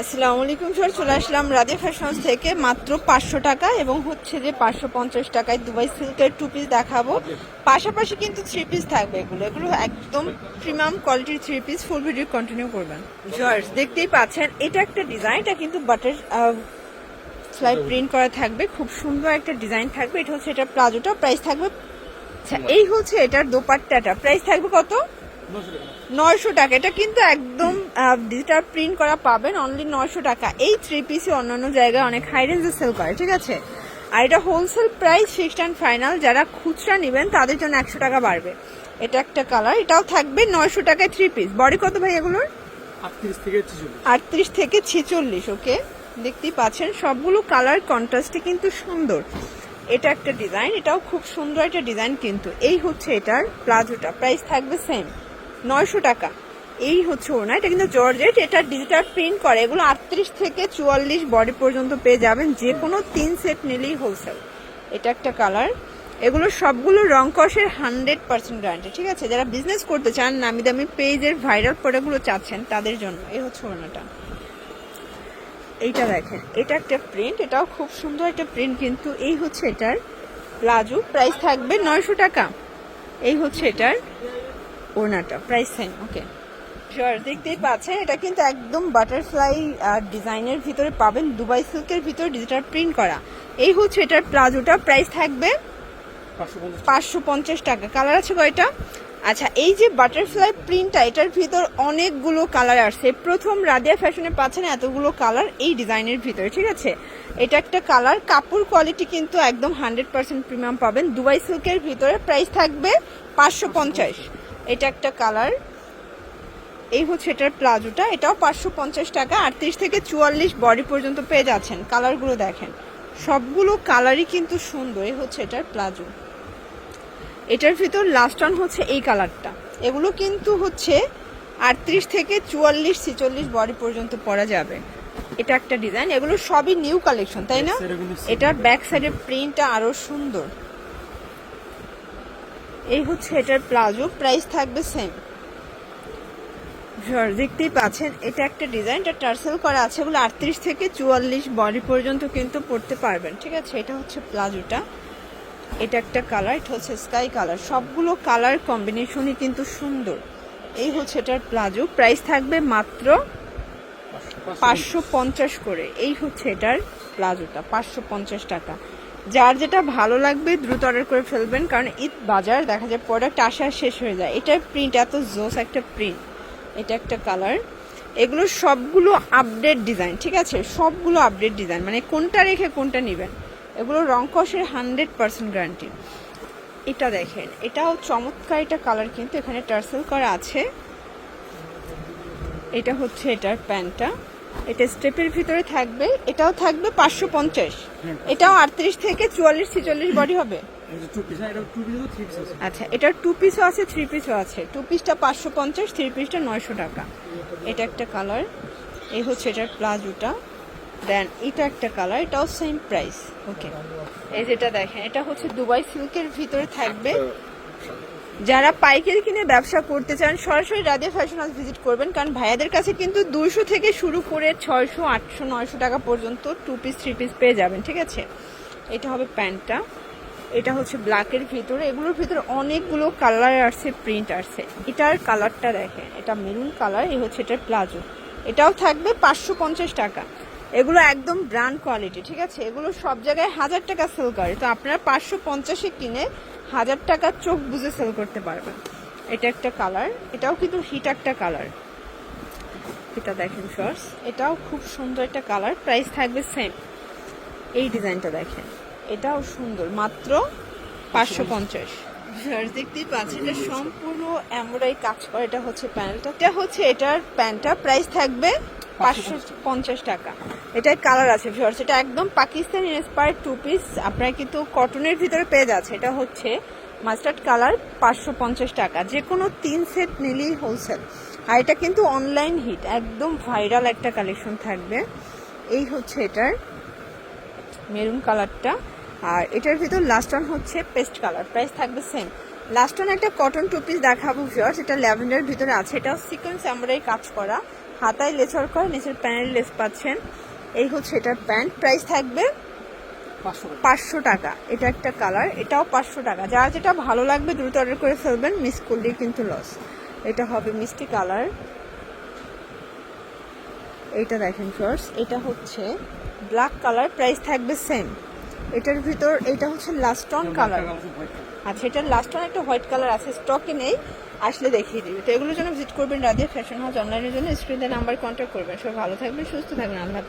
আসসালামু আলাইকুম, স্যার। চলে আসলাম রাধে ফ্যাশন থেকে মাত্র পাঁচশো টাকা এবং হচ্ছে যে পাঁচশো পঞ্চাশ টাকায় দুবাই সিল্কের টু পিস দেখাবো। পাশাপাশি কিন্তু থ্রি পিস থাকবে এগুলো। এগুলো একদম প্রিমিয়াম কোয়ালিটির three piece full video continue করবেন। জর্জ, দেখতেই পাচ্ছেন, এটা একটা ডিজাইন এটা কিন্তু বাটার ফ্লাই প্রিন্ট করা থাকবে। খুব সুন্দর একটা ডিজাইন থাকবে। এটা হচ্ছে এটা প্লাজোটা প্রাইস থাকবে আচ্ছা এই হচ্ছে এটার দোপাট্টাটা। প্রাইস থাকবে কত? নয়শো টাকা। এটা কিন্তু একদম ডিজিটাল প্রিন্ট করা পাবেন অনলি নয়শো টাকা। এই থ্রি পিসই অন্যান্য জায়গায় অনেক হাই রেঞ্জে সেল করে ঠিক আছে? আর এটা wholesale price fixed and final যারা খুচরা নেবেন তাদের জন্য একশো টাকা বাড়বে। এটা একটা কালার এটাও থাকবে নয়শো টাকায় থ্রি পিস বডি কত ভাই এগুলোর? আটত্রিশ থেকে ছেচল্লিশ। আটত্রিশ থেকে ছেচল্লিশ ওকে দেখতেই পাচ্ছেন সবগুলো কালার কন্ট্রাস্টে কিন্তু সুন্দর। এটা একটা ডিজাইন এটাও খুব সুন্দর একটা ডিজাইন কিন্তু। এই হচ্ছে এটার প্লাজোটা। প্রাইস থাকবে সেম নয়শো টাকা। এই হচ্ছে ওনা এটা কিন্তু জর্জেট, এটা ডিজিটাল প্রিন্ট করে, এগুলো আটত্রিশ থেকে চুয়াল্লিশ বডি পর্যন্ত পেয়ে যাবেন যে কোনো তিন সেট নিলেই হোলসেল এটা একটা কালার এগুলো সবগুলো রং কষের হান্ড্রেড পার্সেন্ট গ্যারান্টি ঠিক আছে? যারা বিজনেস করতে চান নামি দামি পেজের ভাইরাল প্রোডাক্টগুলো চাচ্ছেন, তাদের জন্য এই হচ্ছে ওনাটা এইটা দেখেন, এটা একটা প্রিন্ট এটাও খুব সুন্দর একটা প্রিন্ট কিন্তু এই হচ্ছে এটার প্লাজো প্রাইস থাকবে নয়শো টাকা। এই হচ্ছে এটার ওনাটা প্রাইস সেম ওকে শিওর দেখতেই পাচ্ছেন এটা কিন্তু একদম বাটারফ্লাই ডিজাইনের ভিতরে পাবেন দুবাই সিল্কের ভিতরে ডিজিটাল প্রিন্ট করা। এই হচ্ছে এটার প্লাজোটা প্রাইস থাকবে পাঁচশো পঞ্চাশ। পাঁচশো পঞ্চাশ টাকা। কালার আছে কয়টা? আচ্ছা এই যে বাটারফ্লাই প্রিন্টটা এটার ভিতর অনেকগুলো কালার আসছে। প্রথম রাদিয়া ফ্যাশনে পাচ্ছেন এতগুলো কালার এই ডিজাইনের ভিতরে ঠিক আছে? এটা একটা কালার কাপড় কোয়ালিটি কিন্তু একদম হান্ড্রেড পার্সেন্ট প্রিমিয়াম পাবেন। দুবাই সিল্কের ভিতরে প্রাইস থাকবে পাঁচশো পঞ্চাশ। এটা একটা কালার। এই হচ্ছে এটার প্লাজোটা। এটাও পাঁচশো পঞ্চাশ টাকা। আটত্রিশ থেকে চুয়াল্লিশ বডি পর্যন্ত পেয়ে যাচ্ছেন। কালারগুলো দেখেন। সবগুলো কালারই কিন্তু সুন্দর। এই হচ্ছে এটার প্লাজো। এটার ভিতর লাস্ট অন হচ্ছে এই কালারটা। এগুলো কিন্তু হচ্ছে আটত্রিশ থেকে চুয়াল্লিশ ছিচল্লিশ বডি পর্যন্ত পরা যাবে। এটা একটা ডিজাইন এগুলো সবই নিউ কালেকশন তাই না। এটার ব্যাক সাইডের প্রিন্টটা আরও সুন্দর। এই হচ্ছে এটার প্লাজো প্রাইস থাকবে সেম দেখতেই পাচ্ছেন, এটা একটা ডিজাইন এটা টার্সেল করা আছে এগুলো আটত্রিশ থেকে চুয়াল্লিশ বডি পর্যন্ত কিন্তু পড়তে পারবেন, ঠিক আছে? এটা হচ্ছে প্লাজোটা। এটা একটা কালার এটা হচ্ছে স্কাই কালার সবগুলো কালার কম্বিনেশনই কিন্তু সুন্দর। এই হচ্ছে এটার প্লাজো প্রাইস থাকবে মাত্র পাঁচশো পঞ্চাশ করে। এই হচ্ছে এটার প্লাজোটা, পাঁচশো পঞ্চাশ টাকা। যার যেটা ভালো লাগবে দ্রুত অর্ডার করে ফেলবেন, কারণ ঈদ বাজার দেখা যায় প্রোডাক্ট আসা শেষ হয়ে যায়। এটার প্রিন্ট এত জোস একটা প্রিন্ট এটা একটা কালার এগুলো সবগুলো আপডেট ডিজাইন ঠিক আছে? সবগুলো আপডেট ডিজাইন মানে কোনটা রেখে কোনটা নেবেন? এগুলো রং কষের হান্ড্রেড পার্সেন্ট গ্যারান্টি এটা দেখেন, এটাও চমৎকার এটা কালার কিন্তু এখানে টার্সেল করা আছে। এটা হচ্ছে এটার প্যান্টটা। এটা স্টেপের ভিতরে থাকবে, এটাও থাকবে পাঁচশো পঞ্চাশ। এটাও আটত্রিশ থেকে চুয়াল্লিশ, ছিচল্লিশ বডি হবে। আচ্ছা এটার টু পিসও আছে থ্রি পিসও আছে। টু পিসটা পাঁচশো পঞ্চাশ থ্রি পিসটা নয়শো টাকা। এটা একটা কালার এই হচ্ছে এটার প্লাজোটা। দেন এটা একটা কালার এটাও সেম প্রাইস ওকে এই যেটা দেখেন, এটা হচ্ছে দুবাই সিল্কের ভিতরে থাকবে। যারা পাইকারি কিনে ব্যবসা করতে চান, সরাসরি রাধে ফ্যাশন হাউস ভিজিট করবেন, কারণ ভাইয়াদের কাছে কিন্তু দুইশো থেকে শুরু করে ছয়শো, আটশো, নয়শো টাকা পর্যন্ত টু পিস থ্রি পিস পেয়ে যাবেন, ঠিক আছে? এটা হবে প্যান্টটা। এটা হচ্ছে ব্ল্যাকের ভিতরে। এগুলোর ভিতরে অনেকগুলো কালার আসছে প্রিন্ট আসছে। এটার কালারটা দেখেন, এটা মেরুন কালার এই হচ্ছে এটার প্লাজো। এটাও থাকবে পাঁচশো পঞ্চাশ টাকা। এগুলো একদম ব্র্যান্ড কোয়ালিটি ঠিক আছে? এগুলো সব জায়গায় হাজার টাকা সেল করে। তো আপনারা পাঁচশো পঞ্চাশে কিনে হাজার টাকার চোখ বুঝে সেল করতে পারবেন। এটা একটা কালার এটাও কিন্তু হিট একটা কালার এটা দেখেন শর্টস এটাও খুব সুন্দর একটা কালার প্রাইস থাকবে সেম এই ডিজাইনটা দেখেন এটাও সুন্দর মাত্র পাঁচশো পঞ্চাশ। দেখতেই পাচ্ছেন এটা সম্পূর্ণ এমব্রয়ডারি কাজ করা এটা হচ্ছে প্যানেলটা এটা হচ্ছে এটার প্যান্টটা প্রাইস থাকবে পাঁচশো পঞ্চাশ টাকা। এটার কালার আছে ভিউয়ার্স এটা একদম পাকিস্তান ইন্সপায়ার্ড টু পিস আপনারা কিন্তু কটনের ভিতরে পেয়ে যাচ্ছে এটা হচ্ছে মাস্টার্ড কালার পাঁচশো পঞ্চাশ টাকা। যে কোনো তিন সেট নিলেই হোলসেল আর এটা কিন্তু অনলাইন হিট একদম ভাইরাল একটা কালেকশন থাকবে। এই হচ্ছে এটার মেরুন কালারটা আর এটার ভিতর লাস্ট ওয়ান হচ্ছে পেস্ট কালার প্রাইস থাকবে সেম লাস্ট ওয়ান একটা কটন টু পিস দেখাবো ভিউয়ার্স এটা ল্যাভেন্ডার ভিতরে আছে। এটাও সিকোয়েন্স এমব্রয়ডারি কাজ করা। হাতায় লেচার করে নিচের প্যানেল লেস পাচ্ছেন। এই হচ্ছে এটার প্যান্ট। প্রাইস থাকবে পাঁচশো টাকা। এটা একটা কালার এটাও পাঁচশো টাকা। যার যেটা ভালো লাগবে দ্রুত অর্ডার করে ফেলবেন মিস করলেই কিন্তু লস এটা হবে মিষ্টি কালার। এইটা দেখেন ফার্স্ট এটা হচ্ছে ব্ল্যাক কালার। প্রাইস থাকবে সেম এটার ভিতর, এটা হচ্ছে লাস্ট অন কালার আচ্ছা এটার লাস্ট অন একটা হোয়াইট কালার আছে স্টকে নেই, আসলে দেখিয়ে দিবি। তো এগুলোর জন্য ভিজিট করবেন রাধিয়া ফ্যাশন হাউস অনলাইনের জন্য স্ক্রিনে নাম্বার কন্ট্যাক্ট করবেন। সব ভালো থাকবেন, সুস্থ থাকবেন, আল্লাহ